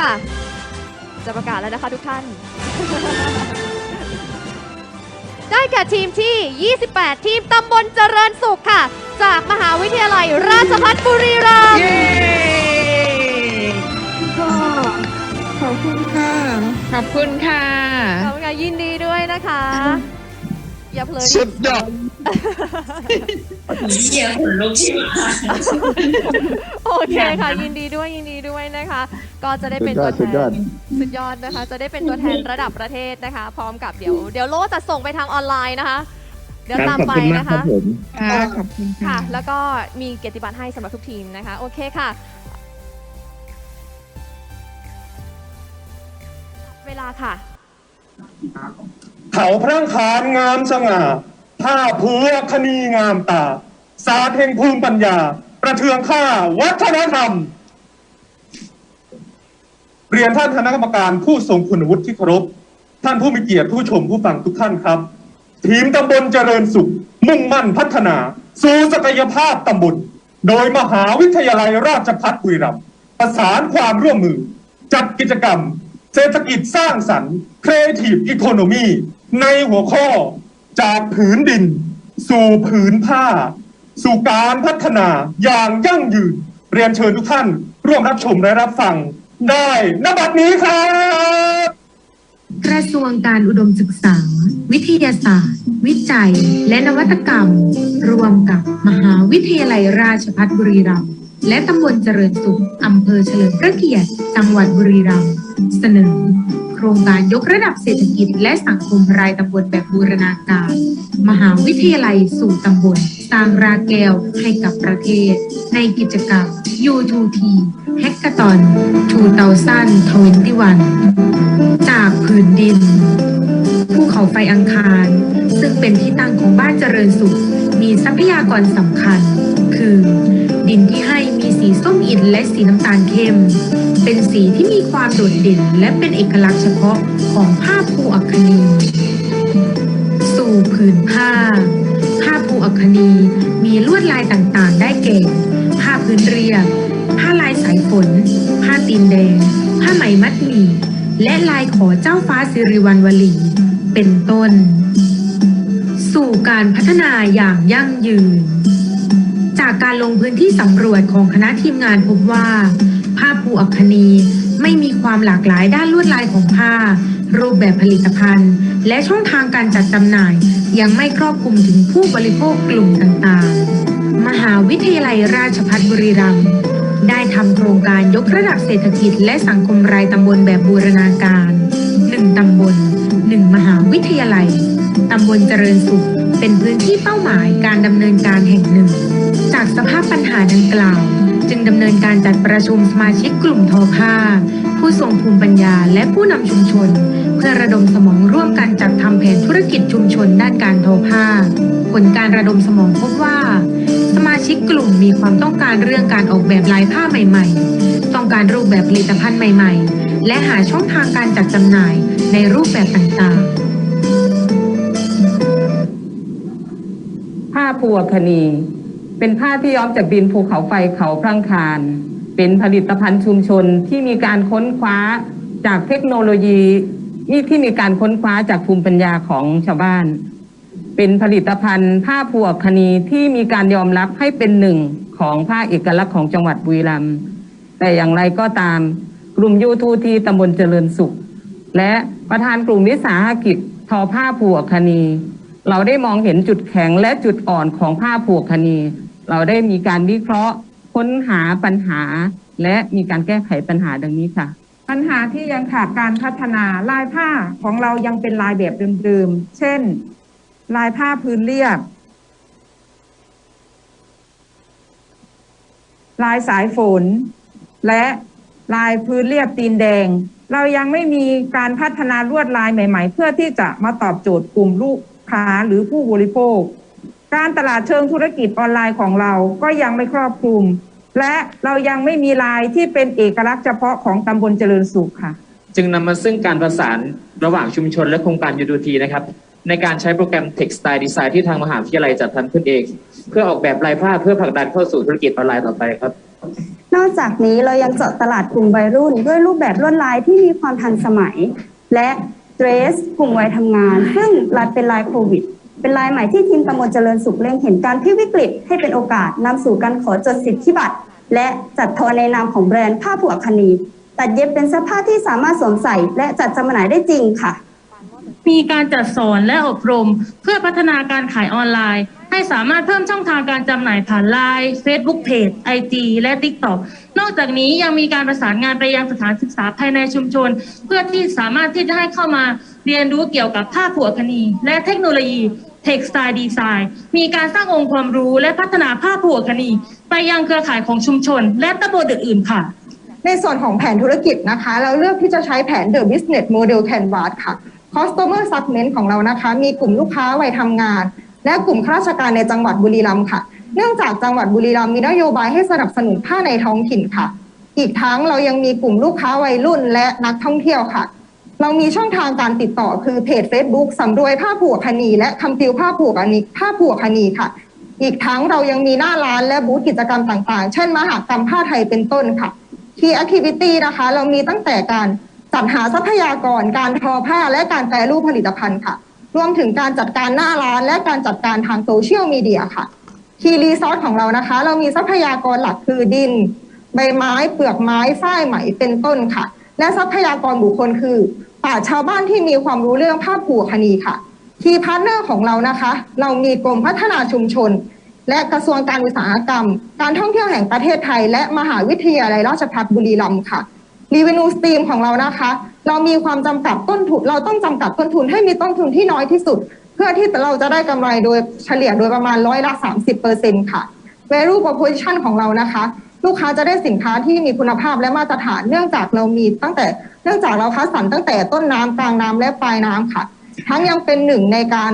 ค่ะ จะประกาศแล้วนะคะทุกท่าน ได้แก่ทีมที่ 28 ทีมตำบลเจริญสุขค่ะ จากมหาวิทยาลัยราชภัฏบุรีรัมย์เย้ก็ขอบคุณค่ะขอบคุณค่ะ ขอบคุณค่ะยินดีด้วยนะคะ อย่าเพลิน สุดยอด เยี่ยมคนลุกที่มาโอเคค่ะ ยินดีด้วยยินดีด้วยนะคะ ก็จะได้เป็นตัวแทสุดยอด นสุดยอดนะคะ จะได้เป็นตัวแทนระดับประเทศนะคะ พร้อมกับเดี๋ยวเดี๋ยวโลจะส่งไปทางออนไลน์นะคะ เดี๋ยวตามไปนะคะค่ะขอบคุณค่ะ ค่ะ แล้วก็มีเกียรติบัตรให้สำหรับทุกทีมนะคะ โอเคค่ะ เวลาค่ะ เขาพระคานงามสง่า ผ้าเพือคณีงามตา สาดแห่งภูมิปัญญา ประเทืองข้าวัฒนธรรม เรียนท่านคณะกรรมการผู้ทรงคุณวุฒิที่เคารพ ท่านผู้มีเกียรติผู้ชมผู้ฟังทุกท่านครับ ทีมตำบลเจริญสุข มุ่งมั่นพัฒนา สู่ศักยภาพตำบล โดยมหาวิทยาลัยราชภัฏบุรีรัมย์ประสานความร่วมมือ จัดกิจกรรม เศรษฐกิจสร้างสรรค์ Creative Economy ในหัวข้อ จากผืนดิน สู่ผืนผ้า สู่การพัฒนาอย่างยั่งยืน เรียนเชิญทุกท่าน ร่วมรับชมและรับฟังได้ณบัดนี้ครับกระทรวงการอุดมศึกษา วิทยาศาสตร์ วิจัย และนวัตกรรม รวมกับมหาวิทยาลัยราชภัฏบุรีรัมย์และตำบลเจริญสุขอำเภอเฉลิมพระเกียรติจังหวัดบุรีรัมย์เสนอ โครงการยกระดับเศรษฐกิจและสังคมรายตำบลแบบบูรณาการ มหาวิทยาลัยสู่ตำบล สร้างรากแก้วให้กับประเทศ ในกิจกรรม U2T Hackathon 2021 จากผืนดิน ภูเขาไฟอังคาร ซึ่งเป็นที่ตั้งของบ้านเจริญสุข มีทรัพยากรสำคัญ คือ ดินที่ให้ สีส้มอินและสีน้ำตาลเข้ม เป็นสีที่มีความโดดเด่นและเป็นเอกลักษณ์เฉพาะของผ้าภูอัคคนี สู่ผืนผ้า ผ้าภูอัคคนีมีลวดลายต่างๆ ได้แก่ ผ้าพื้นเรียบ ผ้าลายสายฝน ผ้าตีนแดง ผ้าไหมมัดหมี่ และลายขอเจ้าฟ้าสิริวัณวลี เป็นต้น สู่การพัฒนาอย่างยั่งยืน จากการลงพื้นที่สำรวจของคณะทีมงานพบว่า ผ้าภูอัคนีไม่มีความหลากหลายด้านลวดลายของผ้า รูปแบบผลิตภัณฑ์ และช่องทางการจัดจำหน่าย ยังไม่ครอบคลุมถึงผู้บริโภคกลุ่มต่างๆ มหาวิทยาลัยราชภัฏบุรีรัมย์ได้ทำโครงการยกระดับเศรษฐกิจและสังคมรายตำบลแบบบูรณาการ 1 ตำบล 1 มหาวิทยาลัย ตำบลเจริญสุข เป็นพื้นที่เป้าหมายการดำเนินการแห่งหนึ่ง จากสภาพปัญหาดังกล่าว จึงดำเนินการจัดประชุมสมาชิกกลุ่มทอผ้า ผู้ทรงภูมิปัญญาและผู้นำชุมชน เพื่อระดมสมองร่วมกันจัดทำแผนธุรกิจชุมชนด้านการทอผ้า ผลการระดมสมองพบว่า สมาชิกกลุ่มมีความต้องการเรื่องการออกแบบลายผ้าใหม่ ๆ ต้องการรูปแบบผลิตภัณฑ์ใหม่ ๆ และหาช่องทางการจัดจำหน่ายในรูปแบบต่างๆผ้าภูอัคคนี เป็นผ้าที่ย้อมจากดินภูเขาไฟเขาพรังคาร เป็นผลิตภัณฑ์ชุมชนที่มีการค้นคว้าจากเทคโนโลยีนี่ที่มีการค้นคว้าจากภูมิปัญญาของชาวบ้าน เป็นผลิตภัณฑ์ผ้าภูอัคนีที่มีการยอมรับให้เป็นหนึ่งของผ้าเอกลักษณ์ของจังหวัดบุรีรัมย์แต่อย่างไรก็ตามกลุ่มยูทูทีตำบลเจริญสุข และประธานกลุ่มวิสาหกิจทอผ้าผูกคณีเราได้มองเห็นจุดแข็งและจุดอ่อนของผ้าผูกคณี เราได้มีการวิเคราะห์ค้นหาปัญหา และมีการแก้ไขปัญหาดังนี้ค่ะ ปัญหาที่ยังขาดการพัฒนาลายผ้าของเรายังเป็นลายแบบเดิมๆ เช่น ลายผ้าพื้นเรียบ ลายสายฝน และลายพื้นเรียบตีนแดง เรายังไม่มีการพัฒนาลวดลายใหม่ ๆ เพื่อที่จะมาตอบโจทย์กลุ่มลูกค้าหรือผู้บริโภค การตลาดเชิงธุรกิจออนไลน์ของเราก็ยังไม่ครอบคลุม และเรายังไม่มีลายที่เป็นเอกลักษณ์เฉพาะของตำบลเจริญสุขค่ะ จึงนำมาซึ่งการประสานระหว่างชุมชนและโครงการยูดูทีนะครับ ในการใช้โปรแกรม Textile Design ที่ทางมหาวิทยาลัยจัดทำขึ้นเอง เพื่อออกแบบลายผ้าเพื่อผลักดันเข้าสู่ธุรกิจออนไลน์ต่อไปครับนนอกจากนี้เรายังเจาะตลาดกลุ่มวัยรุ่น ด้วยรูปแบบลวดลายที่มีความทันสมัย และเดรสกลุ่มวัยทำงาน ซึ่งลายเป็นลายโควิด เป็นลายใหม่ที่ทีมตำบลเจริญสุขเล็งเห็นการพลิกวิกฤตให้เป็นโอกาสนำสู่การขอจดสิทธิบัตร และจัดทอในนามของแบรนด์ผ้าผัวคณีตัดเย็บเป็นเสื้อผ้าที่สามารถสวมใส่ และจัดจำหน่ายได้จริงค่ะ มีการจัดสอนและอบรม เพื่อพัฒนาการขายออนไลน์ ให้สามารถเพิ่มช่องทางการจำหน่ายผ่านไลน์ Facebook Page IG และ TikTok นอกจากนี้ยังมีการประสานงานไปยังสถานศึกษาภายในชุมชน เพื่อที่สามารถที่จะให้เข้ามาเรียนรู้เกี่ยวกับผ้าผัวคณี และเทคโนโลยี Textile Design มีการสร้างองค์ความรู้และพัฒนาผ้าผัวคณีไปยังเครือข่ายของชุมชน และตำบลอื่นๆค่ะ ในส่วนของแผนธุรกิจนะคะ เราเลือกที่จะใช้แผน The Business Model Canvas ค่ะ Customer Segment ของเรานะคะ มีกลุ่มลูกค้าวัยทำงาน และกลุ่มข้าราชการในจังหวัดบุรีรัมย์ค่ะ เนื่องจากจังหวัดบุรีรัมย์มีนโยบายให้สนับสนุนผ้าในท้องถิ่นค่ะ อีกทั้งเรายังมีกลุ่มลูกค้าวัยรุ่นและนักท่องเที่ยวค่ะ เรามีช่องทางการติดต่อคือเพจ Facebook สำรวยผ้าผูกคณี และคำติวผ้าผูกคณีผ้าผูกคณีค่ะ อีกทั้งเรายังมีหน้าร้านและบูธกิจกรรมต่างๆ เช่น มหากรรมผ้าไทยเป็นต้นค่ะ Key Activity นะคะ เรามีตั้งแต่การจัดหาทรัพยากรการทอผ้าและการแปรรูปผลิตภัณฑ์ค่ะ รวมถึงการจัดการหน้าร้านและการจัดการทางโซเชียลมีเดียค่ะ Key Resource ของเรานะคะ เรามีทรัพยากรหลักคือดิน ใบไม้ เปลือกไม้ฝ้ายไหมเป็นต้นค่ะ และทรัพยากรบุคคลคือ ชชาวบ้านที่มีความรู้เรื่องผ้าผูกคณีค่ะคีย์พาร์ทเนอร์ของเรานะคะ เรามีกรมพัฒนาชุมชน และกระทรวงการอุตสาหกรรม การท่องเที่ยวแห่งประเทศไทย และมหาวิทยาลัยราชภัฏบุรีรัมย์ค่ะรีเวนูสตรีมของเรานะคะ เรามีความจำกัดต้นทุน เราต้องจำกัดต้นทุนให้มีต้นทุนที่น้อยที่สุด เพื่อที่เราจะได้กำไรโดยเฉลี่ยโดยประมาณร้อยละ 30เปอร์เซ็นค่ะ value proposition ของเรานะคะ ลูกค้าจะได้สินค้าที่มีคุณภาพและมาตรฐานเนื่องจากเรามีตั้งแต่เนื่องจากเราคัดสรรตั้งแต่ต้นน้ำกลางน้ำและปลายน้ำค่ะ ทั้งยังเป็นหนึ่งในการ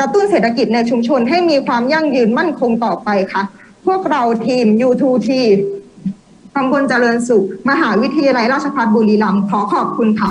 กระตุ้นเศรษฐกิจในชุมชนให้มีความยั่งยืนมั่นคงต่อไปค่ะ พวกเราทีม U2T ตำบลเจริญสุข มหาวิทยาลัยราชภัฏบุรีรัมย์ขอขอบคุณค่ะ